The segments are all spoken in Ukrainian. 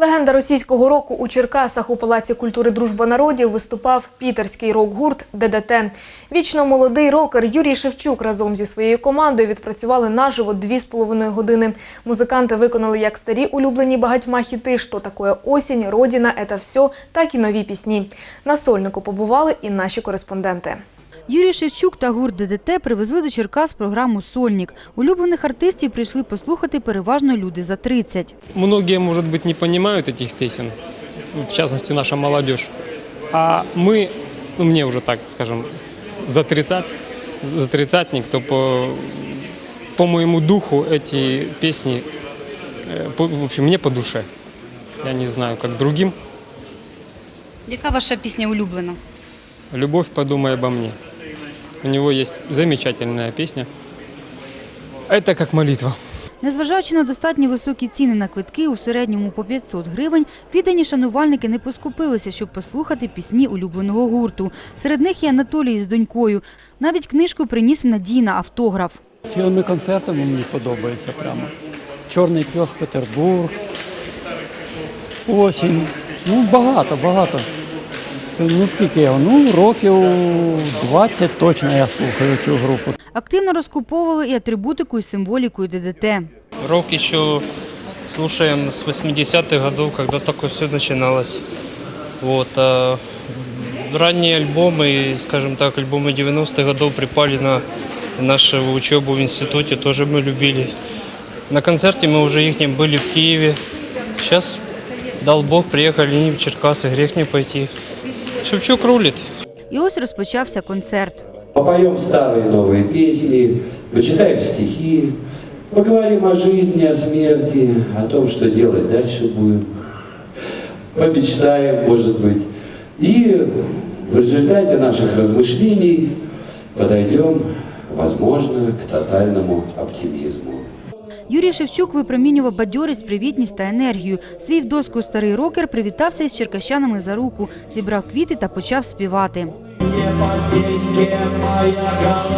Легенда російського року у Черкасах у Палаці культури Дружба народів виступав пітерський рок-гурт ДДТ. Вічно молодий рокер Юрій Шевчук разом зі своєю командою відпрацювали наживо дві з половиною години. Музиканти виконали як старі улюблені багатьма хіти «Що таке осінь», «Родіна», «Это все», так і нові пісні. На сольнику побували і наші кореспонденти. Юрій Шевчук та гурт ДДТ привезли до Черкас програму «Сольник». Улюблених артистів прийшли послухати переважно люди за 30. Многие, может быть, не понимают этих песен, в частности, наша молодежь. А мы, ну, мне уже так, скажем, за 30, за тридцатник, то по, по моему духу эти песни, э, по- в общем, мне по душе. Я не знаю, как другим. Яка ваша пісня улюблена? «Любовь, подумай обо мне». У него есть замечательная песня. Это как молитва. Незважаючи на достатньо високі ціни на квитки, у середньому по 500 гривень, віддані шанувальники не поскупилися, щоб послухати пісні улюбленого гурту. Серед них і Анатолій з донькою. Навіть книжку приніс в Надії на автограф. Цілими концертами мені подобається прямо. Чорний пес Петербург. Осінь. Ну, багато, багато. Це, Ну, скільки його? Ну, років 20 точно я слухаю цю групу. Активно розкуповували і атрибутику, і символікою ДДТ. Рок еще слушаем с 80-х годов, когда только все начиналось. Вот, а ранние альбомы, скажем так, альбомы 90-х годов припали на нашу учебу в институте, тоже мы любили. На концерте мы уже их были в Киеве. Сейчас, дал Бог, приехали они в Черкасы, грех не пойти. Шевчук рулит. І ось розпочався концерт. Попоем старые и новые песни, почитаем стихи, поговорим о жизни, о смерти, о том, что делать дальше будем. Помечтаем, может быть. И в результате наших размышлений подойдем, возможно, к тотальному оптимизму. Юрій Шевчук випромінював бадьорість, привітність та енергію. Свій в доску старий рокер привітався із черкащанами за руку, зібрав квіти та почав співати. Моя голова,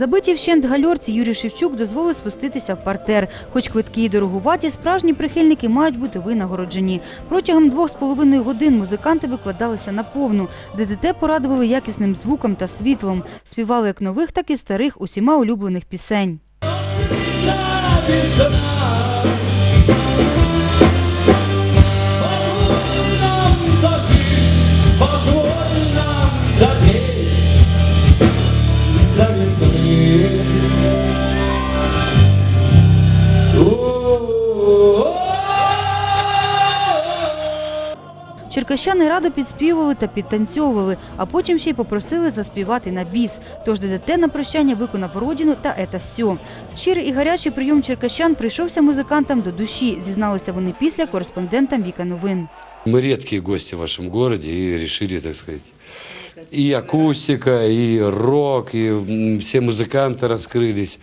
Забиті вщент гальорці Юрій Шевчук дозволив спуститися в партер. Хоч квитки і дороговаті, справжні прихильники мають бути винагороджені. Протягом двох з половиною годин музиканти викладалися на повну. ДДТ порадували якісним звуком та світлом. Співали як нових, так і старих усіма улюблених пісень. Черкащани радо підспівували та підтанцьовували, а потім ще й попросили заспівати на біс. Тож ДДТ на прощання виконав родину та «Ета все». Щирий і гарячий прийом черкащан прийшовся музикантам до душі, зізналися вони після кореспондентам Віка Новин. Мы редкие гости в вашем городе и решили, так сказать, и акустика, и рок, и м, все музыканты раскрылись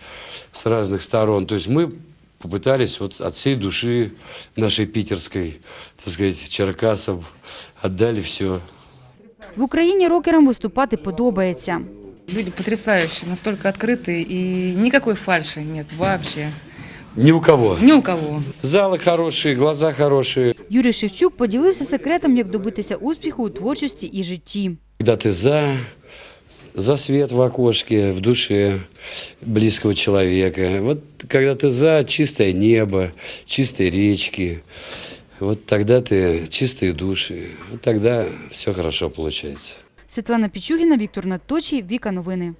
с разных сторон. То есть мы попытались вот от всей души нашей питерской, так сказать, черкасов, отдали все. В Україні рокерам виступати подобається. Люди потрясающие, настолько открытые и никакой фальши нет вообще. Ни у кого. Ни у кого. Залы хорошие, глаза хорошие. Юрій Шевчук поділився секретом, як добитися успіху у творчості і житті. Когда ты за, за свет в окошке, в душе близкого человека. Вот когда ты за чистое небо, чистые речки, вот тогда ты чистые души, вот тогда все хорошо получается. Світлана Пічугіна, Віктор Надточій, Віка Новини.